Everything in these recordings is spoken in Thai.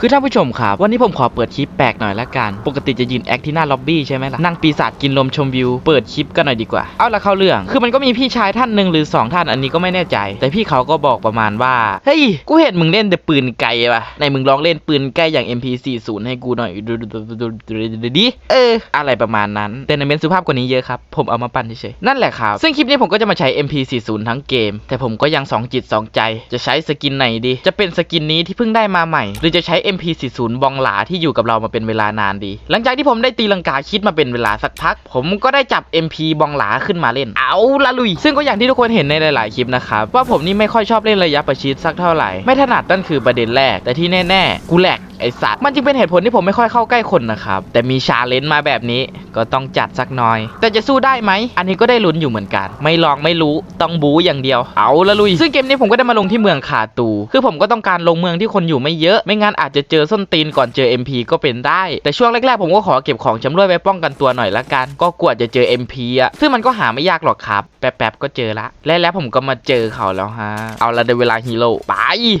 คือท่านผู้ชมครับ วันนี้ผมขอเปิดคลิปแปลกหน่อยละกัน ปกติจะยืนแอคที่หน้าล็อบบี้ใช่ไหมล่ะนั่งปีศาจกินลมชมวิว เปิดคลิปกันหน่อยดีกว่า เอาละเข้าเรื่อง คือมันก็มีพี่ชายท่านหนึ่งหรือ 2 ท่านอันนี้ก็ไม่แน่ใจ แต่พี่เขาก็บอกประมาณว่า เฮ้ย กูเห็นมึงเล่นแต่ปืนไกลว่ะในมึงลองเล่นปืนใกลอย่าง MP40 ให้กูหน่อยดูดูดูดูดูดูดิเออ อะไรประมาณนั้น แต่ในเมนสุภาพกว่านี้เยอะครับ ผมเอามาปั่นเฉยๆนั่นแหละครับ ซึ่งคลิปนี้ผมก็จะมาใช้ MP40 ทั้งเกม แต่ผมก็ยังสองจิตสองใจ จะใช้สกินไหนดี จะเป็นสกินนี้ที่เพิ่งได้มาใหม่ หรือจะใช้ MP40 บองหลาที่อยู่กับเรามาเป็นเวลานานดี หลังจากที่ผมได้ตีลังกาคิดมาเป็นเวลาสักพัก ผมก็ได้จับ MP บองหลาขึ้นมาเล่น เอาละลุย ซึ่งก็อย่างที่ทุกคนเห็นในหลายๆคลิปนะครับว่าผมนี่ไม่ค่อยชอบเล่นระยะประชิดสักเท่าไหร่ ไม่ถนัดนั่นคือประเด็นแรก แต่ที่แน่ ๆ กูแหลก ไอสัตว์มันจึงเป็นเหตุผลที่ผมไม่ค่อยเข้าใกล้คนนะครับ แต่มีชาเลนจ์มาแบบนี้ก็ต้องจัดสักหน่อย แต่จะสู้ได้ไหม อันนี้ก็ได้ลุ้นอยู่เหมือนกัน ไม่ลองไม่รู้ต้องบู๊อย่างเดียว เอาละลุย ซึ่งเกมนี้ผมก็ได้มาลงที่เมืองคาตู คือผมก็ต้องการลงเมืองที่คนอยู่ไม่เยอะ ไม่งั้นอาจจะเจอส้นตีนก่อนเจอ MP ก็เป็นได้ แต่ช่วงแรกๆผมก็ขอเก็บของชำร่วยไว้ป้องกันตัวหน่อยละกัน ก็กลัวจะเจอ MP อะซึ่งมันก็หาไม่ยากหรอกครับ แป๊บๆก็เจอละ และแล้วผมก็มาเจอเขาแล้วฮะ เอาละในเวลาฮีโร่ไป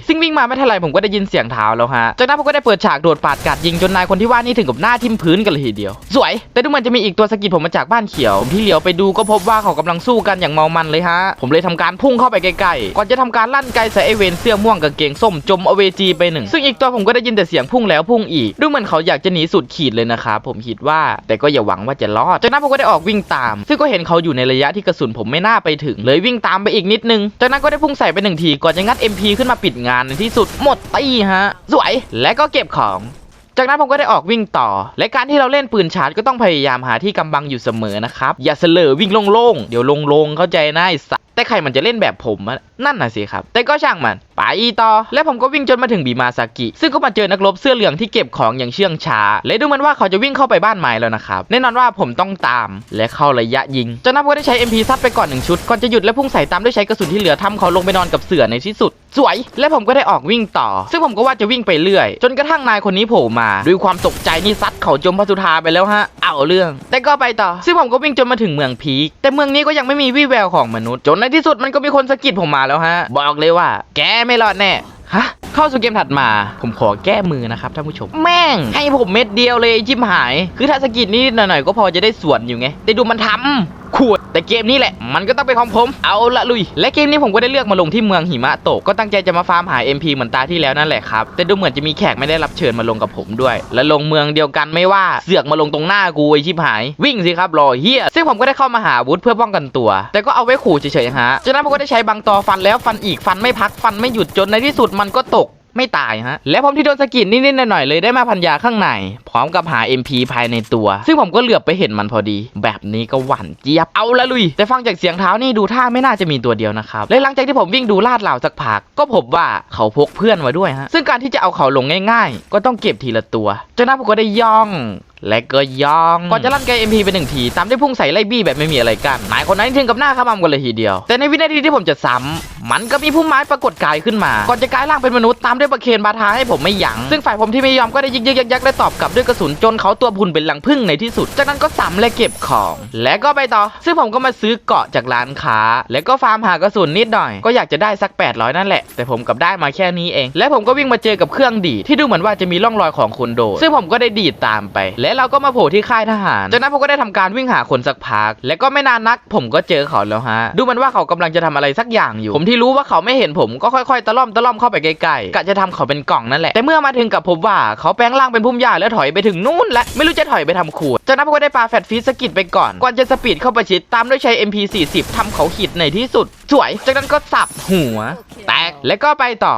ซึ่งวิ่งมาไม่เท่าไหร่ผมก็ได้ยินเสียงเท้าแล้วฮะ จากนั้นผมก็ได้เปิดฉากโดดปาดกัดยิงจนนายคนที่ว่านี่ถึงกับหน้าทิ่มพื้นกันเลยทีเดียว สวย แต่ดูเหมันจะมีอีกตัวสกิดผมมาจากบ้านเขียวผมที่เหลียวไปดูก็พบว่าเขากำลังสู้กันอย่างเมามันเลยฮะ ผมเลยทำการพุ่งเข้าไปใกล้ๆก่อนจะทำการลั่นไกลใส่ไอเวนเสื้อม่วงกางเกงส้มจมเอเวจีไปหนึ่งซึ่งอีกตัวผมก็ได้ยินแต่เสียงพุ่งแล้วพุ่งอีกดูเหมือนเขาอยากจะหนีสุดขีดเลยนะครับผมคิดว่าแต่ก็อย่าหวังว่าจะรอดจากนั้นผมก็ได้ออกวิ่งตาม ซึ่งก็เห็นเขาอยู่ในระยะที่กระสุนผมไม่น่าไปถึง เลยวิ่งตามไปอีกนิดนึงจากนั้นก็ได้พุ่งใส่ไปหนึ่งทีก่อนจะงัด MP ขึ้นมาปิดงานในที่สุดหมดตีฮะสวยและก็เก็บของ จากนั้นผมก็ได้ออกวิ่งต่อ และการที่เราเล่นปืนชาร์จก็ต้องพยายามหาที่กำบังอยู่เสมอนะครับ อย่าเสลอวิ่งโล่งๆ เดี๋ยวลงๆเข้าใจนะไอ้สัสแต่ใครมันจะเล่นแบบผมนั่นน่ะสิครับ แต่ก็ช่างมัน ไปต่อ และผมก็วิ่งจนมาถึงบีมาซากิ ซึ่งก็มาเจอนักรบเสื้อเหลืองที่เก็บของอย่างเชื่องช้า และดูเหมันว่าเขาจะวิ่งเข้าไปบ้านไม้แล้วนะครับ แน่นอนว่าผมต้องตาม และเข้าระยะยิงจากนั้นผมก็ได้ใช้ MP ซัดไปก่อนหนึ่งชุด ก่อนจะหยุดและพุ่งใส่ตามด้วยใช้กระสุนที่เหลือทำเขาลงไปนอนกับเสือในที่สุด สวย และผมก็ได้ออกวิ่งต่อ ซึ่งผมก็ว่าจะวิ่งไปเรื่อย จนกระทั่งนายคนนี้โผล่มาด้วยความตกใจนี่ซัดเขาจมพระสุธาไปแล้วฮะ เอาเรื่อง แต่ก็ไปต่อ ซึ่งผมก็วิ่งจนมาถึงเมืองพีคแต่เมืองนี้ก็ยังไม่มีวี่แววของมนุษย์ จนในที่สุดมันก็มีคนสะกิดผมมาแล้วฮะ บอกเลยว่า แกไม่รอดแน่ฮะเข้าสู่เกมถัดมา ผมขอแก้มือนะครับท่านผู้ชม แม่ง ให้ผมเม็ดเดียวเลยจิมหาย คือถ้าสะกิดนิดๆหน่อยๆก็พอจะได้ส่วนอยู่ไง แต่ดูมันทำขวด แต่เกมนี้แหละมันก็ต้องเป็นของผมเอาละลุย และเกมนี้ผมก็ได้เลือกมาลงที่เมืองหิมะตกก็ตั้งใจจะมาฟาร์มหา MP เหมือนตาที่แล้วนั่นแหละครับแต่ดูเหมือนจะมีแขกไม่ได้รับเชิญมาลงกับผมด้วย และลงเมืองเดียวกันไม่ว่าเสือกมาลงตรงหน้ากูไอชิบหาย วิ่งสิครับรอเฮียซึ่งผมก็ได้เข้ามาหาวุธเพื่อป้องกันตัว แต่ก็เอาไว้ขู่เฉยๆฮะจากนั้นผมก็ได้ใช้บางตอฟันแล้วฟันอีกฟันไม่พักฟันไม่หยุดจนในที่สุดมันก็ตก ไม่ตายฮะ และผมที่โดนสะกิดนิดๆหน่อยๆเลยได้มาพันยาข้างใน พร้อมกับหา MP ภายในตัว ซึ่งผมก็เหลือบไปเห็นมันพอดี แบบนี้ก็หวั่นเจี๊ยบ เอาละลุย แต่ฟังจากเสียงเท้านี่ดูท่าไม่น่าจะมีตัวเดียวนะครับ และหลังจากที่ผมวิ่งดูลาดเหล่าสักพัก ก็พบว่าเขาพกเพื่อนมาด้วยฮะ ซึ่งการที่จะเอาเขาลงง่าย ๆ ก็ต้องเก็บทีละตัวจนนั้นผมก็ได้ย่องและก็ย่องก่อนจะลั่นไก MP ไปหนึ่งที ตามด้วยพุ่งใส่ไล่บี้แบบไม่มีอะไรกันนายคนนั้นถึงกับหน้าขมำกันเลยทีเดียว แต่ในวินาทีที่ผมจะซ้ำมันก็มีพุ่มไม้ปรากฏกายขึ้นมา ก่อนจะกลายร่างเป็นมนุษย์ตามด้วยประเคนบาทาให้ผมไม่ยัง้งซึ่งฝ่ายผมที่ไม่ยอมก็ได้ยิกยิกยักยักและตอบกลับด้วยกระสุนจนเขาตัวพุนเป็นหลังพึ่งในที่สุด จากนั้นก็ซ้ำและเก็บของ และก็ไปต่อ ซึ่งผมก็มาซื้อเกาะจากร้านค้า แล้วก็ฟาร์มหากระสุนนิดหน่อย ก็อยากจะได้สัก 800 นั่นแหละ แต่ผมกลับได้มาแค่นี้เอง และผมก็วิ่งมาเจอกับเครื่องดีที่ดูเหมือนว่าจะมีร่องรอยของคนโดดซึ่งผมก็ได้ดีดตามไปและเราก็มาโผล่ที่ค่ายทหารจากนั้นผมก็ได้ทำการวิ่งหาคนสักพัก และก็ไม่นานนัก ผมก็เจอเขาแล้วฮะ ดูมันว่าเขากำลังจะทำอะไรสักอย่างอยู่ ผมที่รู้ว่าเขาไม่เห็นผมก็ค่อยๆ ตะล่อมตะล่อมเข้าไปใกล้ๆกะจะทำเขาเป็นกล่องนั่นแหละ แต่เมื่อมาถึงกับพบว่าเขาแปลงร่างเป็นพุ่มหญ้าแล้วถอยไปถึงนู่นและไม่รู้จะถอยไปทำขวดจากนั้นผมก็ได้ปาแฟตฟีสกิดไปก่อน ก่อนจะสปีดเข้าประชิดตามด้วยใช้ MP40 ทำเขาขีดในที่สุด สวย จากนั้นก็สับหัว แตก แล้วก็ไปต่อ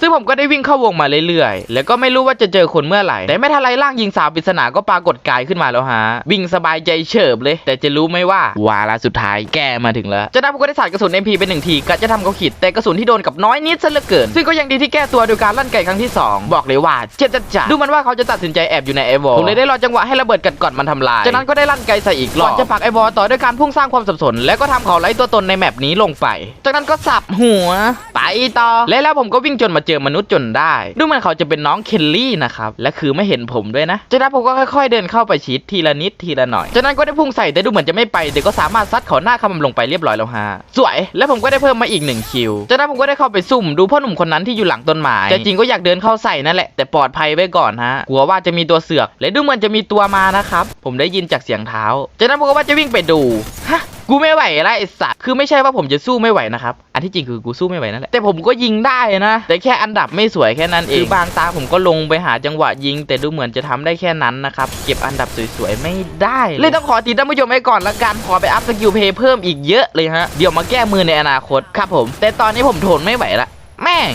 ซึ่งผมก็ได้วิ่งเข้าวงมาเรื่อยๆ แล้วก็ไม่รู้ว่าจะเจอคนเมื่อไหร่ แต่ไม่ทันไรร่างยิงสาวปริศนาก็ปรากฏกายขึ้นมาแล้วฮะ วิ่งสบายใจเฉิบเลย แต่จะรู้ไหมว่าวาระสุดท้ายแกมาถึงแล้วจากนั้ผมก็ได้สาดกระสุน MP เป็นหนึ่งทีกะจะทำเขาขีดแต่กระสุนที่โดนกับน้อยนิดซะเหลือเกิน ซึ่งก็ยังดีที่แก้ตัวโดยการลั่นไกครั้งที่สองบอกเลยว่าเจ็ดจัดจ้ะดูมันว่าเขาจะตัดสินใจแอบอยู่ในไอวอลผมเลยได้รอจังหวะให้ระเบิดกัดก่อนมันทำลายจากนั้นก็ได้ลั่นไกใส่อีกรอบจะผักไอวอลต่อด้วยการพุ่งสร้างความสับสน แล้วก็ทำเขาไร้ตัวตนในแมปนี้ลงไป จากนั้นก็สับหัว ไปต่อและแล้วผมก็วิ่งจนมาเจอมนุษย์จนได้ ดูเหมือนเขาจะเป็นน้องเคลลี่นะครับและคือไม่เห็นผมด้วยนะจากนั้นผมก็ค่อยๆเดินเข้าไปชิดทีละนิดทีละหน่อยจากนั้นก็ได้พุ่งใส่แต่ดูเหมือนจะไม่ไปแต่ก็สามารถซัดเขาหน้าคำลงไปเรียบร้อยแล้วฮะสวย แล้วผมก็ได้เพิ่มมาอีกหนึ่งคิวจากนั้นผมก็ได้เข้าไปซุ่มดูพ่อหนุ่มคนนั้นที่อยู่หลังต้นไม้แต่จริงก็อยากเดินเข้าใส่นั่นแหละแต่ปลอดภัยไว้ก่อนฮะกลัวว่าจะมีตัวเสือกและดูเหมือนจะมีตัวมานะครับผมได้ยินจากเสียงเท้าจากนั้นผมก็ว่าจะวิ่งไปดูฮะ กูไม่ไหวแล้วไอ้สัตว์คือไม่ใช่ว่าผมจะสู้ไม่ไหวนะครับ อันที่จริงคือกูสู้ไม่ไหวนั่นแหละแต่ผมก็ยิงได้นะ แต่แค่อันดับไม่สวยแค่นั้นเองคือบางตาผมก็ลงไปหาจังหวะยิง แต่ดูเหมือนจะทำได้แค่นั้นนะครับเก็บอันดับสวยๆไม่ได้เลยเลยต้องขอติดท่านผู้ชมไว้ก่อนละกันขอไปอัพสกิลเพย์เพิ่มอีกเยอะเลยฮะเดี๋ยวมาแก้มือในอนาคตครับผม แต่ตอนนี้ผมทนไม่ไหวละแม่ง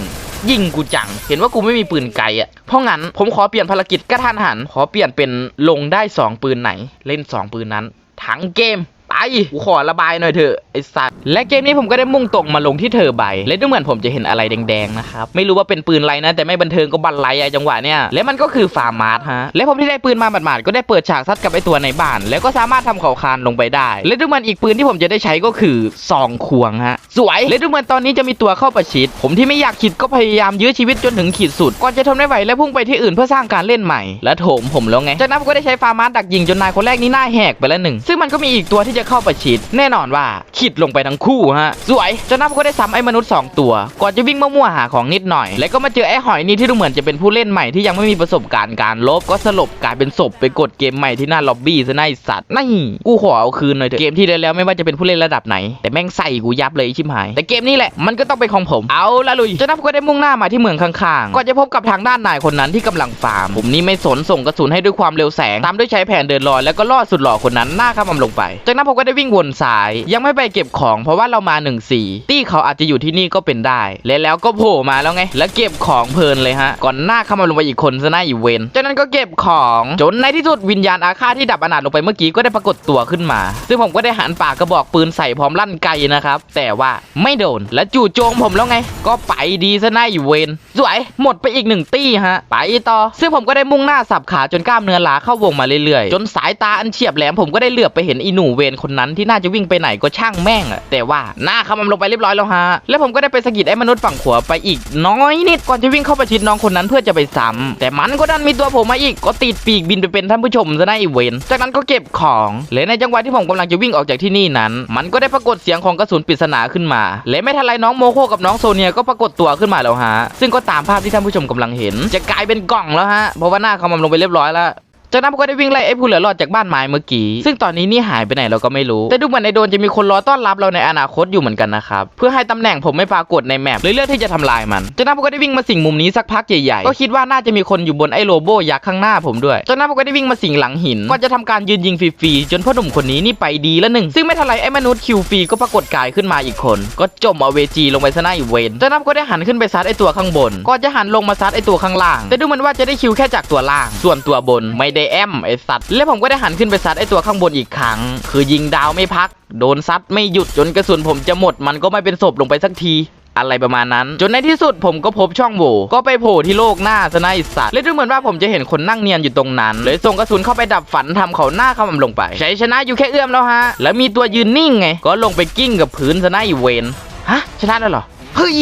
ยิงกูจัง เห็นว่ากูไม่มีปืนไกลอะ เพราะงั้นผมขอเปลี่ยนภารกิจกระทันหัน ขอเปลี่ยนเป็นลงได้ 2 ปืนไหน เล่น 2 ปืนนั้น ทั้งเกม ไปกูขอระบายหน่อยเถอะไอสัตว์และเกมนี้ผมก็ได้มุ่งตรงมาลงที่เธอใบและดูเหมือนผมจะเห็นอะไรแดงๆนะครับไม่รู้ว่าเป็นปืนไรนะ แต่ไม่บันเทิงก็บันไลอะจังหวะเนี้ยและมันก็คือฟาร์มาร์ทฮะและผมที่ได้ปืนมาหมาดๆก็ได้เปิดฉากซัดกับไอตัวในบ้าน แล้วก็สามารถทำเขาคานลงไปได้ และดูเหมือนอีกปืนที่ผมจะได้ใช้ก็คือซองควงฮะสวยและดูเหมือนตอนนี้จะมีตัวเข้าประชิด ผมที่ไม่อยากขิดก็พยายามยื้อชีวิตจนถึงขีดสุดก่อนจะทนไม่ไหวและพุ่งไปที่อื่นเพื่อสร้างการเล่นใหม่ และโถมผมแล้วไงจากนั้นผมก็ได้ใช้ฟาร์มาร์ดักยิงจนนายคนแรกนี่หน้าแหกไปแล้วหนึ่งซึ่งมันก็มีอีกตัวที่จะเข้าประชิด แน่นอนว่าขิดลงไปทั้งคู่ฮะ สวยจานั้นก็ได้ซ้ำไอ้มนุษย์สองตัว ก่อนจะวิ่งมั่วๆหาของนิดหน่อย แล้วก็มาเจอไอ้หอยนี่ที่ดูเหมือนจะเป็นผู้เล่นใหม่ที่ยังไม่มีประสบการณ์การลบก็สลบกลายเป็นศพไปกดเกมใหม่ที่หน้าล็อบบี้ซะนาไอ้สัตว์นี่กูขอเอาคืนหน่อยเถอะเกมที่แล้วไม่ว่าจะเป็นผู้เล่นระดับไหน แต่แม่งใส่กูยับเลยไอ้ชิบหาย แต่เกมนี้แหละมันก็ต้องเป็นของผมเอาละลุยจานั้นก็ได้มุ่งหน้ามาที่เมืองข้างๆก่อนจะพบกับทางด้านนายคนนั้นที่กำลังฟาร์มผมนี่ไม่สนส่งกระสุนให้ด้วยความเร็วแสงตามด้วยใช้แผนเดินลอยแล้วก็ล่อสุดหล่อคนนั้นหน้าข้ามลงไปจากนั้นผมก็ได้วิ่งวนซ้าย ยังไม่ไปเก็บของ เพราะว่าเรามา1นสี่ตี้เขาอาจจะอยู่ที่นี่ก็เป็นได้ และแล้วก็โผล่มาแล้วไง แล้วเก็บของเพลินเลยฮะ ก่อนหน้าเข้ามาลงไปอีกคนซะหน้าอีเวนจากนั้นก็เก็บของจนในที่สุดวิญญาณอาฆาตที่ดับอนาถลงไปเมื่อกี้ก็ได้ปรากฏตัวขึ้นมา ซึ่งผมก็ได้หันปากกระบอกปืนใส่พร้อมลั่นไกนะครับแต่ว่าไม่โดนและจู่โจมผมแล้วไง ก็ไปดีซะหน้าอีเวนสวยหมดไปอีกหนึ่งตี้ฮะไปต่อ ซึ่งผมก็ได้มุ่งหน้าสับขาจนกล้ามเนื้อหลาเข้าวงมาเรื่อยๆ จนสายตาอันเฉียบแหลมผมก็ได้เหลือบไปเห็นอีหนูเวนคนนั้นที่น่าจะวิ่งไปไหนก็ช่างแม่งอะแต่ว่าหน้าเขามันลงไปเรียบร้อยแล้วฮะแล้วผมก็ได้ไปสะกิดไอ้มนุษย์ฝั่งขวาไปอีกน้อยนิดก่อนจะวิ่งเข้าประชิดน้องคนนั้นเพื่อจะไปซ้ำแต่มันก็ดันมีตัวผมมาอีกก็ติดปีกบินไปเป็นท่านผู้ชมซะได้อีเวนจากนั้นก็เก็บของและในจังหวะที่ผมกำลังจะวิ่งออกจากที่นี่นั้น มันก็ได้ปรากฏเสียงของกระสุนปริศนาขึ้นมา และไม่ทันไรน้องโมโคกับน้องโซเนียก็ปรากฏตัวขึ้นมาแล้วฮะซึ่งก็ตามภาพที่ท่านผู้ชมกำลังเห็น จะกลายเป็นกล่องแล้วฮะเพราะว่าหน้าเขามันลงไปเรียบร้อยแล้ว จากนั้นผมก็ได้วิ่งไล่ไอ้ผู้เหลือรอดจากบ้านไม้เมื่อกี้ ซึ่งตอนนี้นี่หายไปไหนเราก็ไม่รู้ แต่ดูเหมือนในโดนจะมีคนรอต้อนรับเราในอนาคตอยู่เหมือนกันนะครับ เพื่อให้ตำแหน่งผมไม่ปรากฏในแมปเลยเลือกที่จะทำลายมัน จากนั้นผมก็ได้วิ่งมาสิงมุมนี้สักพักใหญ่ๆ ก็คิดว่าน่าจะมีคนอยู่บนไอ้โลโบยักษ์ข้างหน้าผมด้วย จากนั้นผมก็ได้วิ่งมาสิงหลังหินก่อนจะทำการยืนยิงฟรีๆจนพ่อหนุ่มคนนี้นี่ไปดีแล้วหนึ่งซึ่งไม่ทันไรไอ้มนุษย์คิวฟรีก็ปรากฏกายขึ้นมาอีกคน ก็จมเอาเวจีลงไปซะหน้าอีเวนจากนั้นก็ได้หันขึ้นไปซัดไอ้ตัวข้างบนก่อนจะหันลงมาซัดไอ้ตัวข้างล่าง แต่ดูเหมือนว่าจะได้คิวแค่จากตัวล่าง ส่วนตัวบนไม่ได้แอมไอ้สัตว์ และผมก็ได้หันขึ้นไปซัดไอ้ตัวข้างบนอีกครั้ง คือยิงดาวไม่พัก โดนซัดไม่หยุดจนกระสุนผมจะหมด มันก็ไม่เป็นศพลงไปสักทีอะไรประมาณนั้น จนในที่สุดผมก็พบช่องโหว่ก็ไปโผล่ที่โลกหน้าซะนะไอสัตว์และดูเหมือนว่าผมจะเห็นคนนั่งเนียนอยู่ตรงนั้นเลยส่งกระสุนเข้าไปดับฝันทำเขาหน้าเขามันลงไปใช้ชนะอยู่แค่เอื้อมแล้วฮะ แล้วมีตัวยืนนิ่งไง ก็ลงไปกิ้งกับพื้นซะนะไอเวนฮะชนะแล้วเหรอ เฮ้ย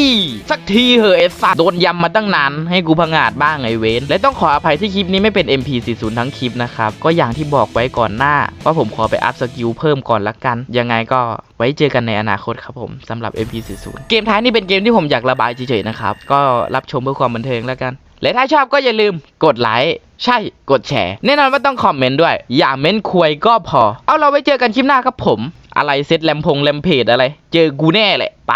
สักทีเหอะไอ้สัตว์โดนยำมาตั้งนานให้กูพังอาจบ้างไอ้เวนและต้องขออภัยที่คลิปนี้ไม่เป็น MP40 ทั้งคลิปนะครับ ก็อย่างที่บอกไว้ก่อนหน้า ว่าผมขอไปอัพสกิลเพิ่มก่อนละกัน ยังไงก็ไว้เจอกันในอนาคตครับผมสำหรับ MP40 เกมท้ายนี่เป็นเกมที่ผมอยากระบายเฉยๆนะครับ ก็รับชมเพื่อความบันเทิงแล้วกัน และถ้าชอบก็อย่าลืมกดไลค์ใช่กดแชร์แน่นอนว่าต้องคอมเมนต์ด้วย อย่าเม้นควยก็พอ เอาเราไว้เจอกันคลิปหน้าครับผม อะไรเซตแลมพงแลมเพจอะไร เจอกูแน่แหละไป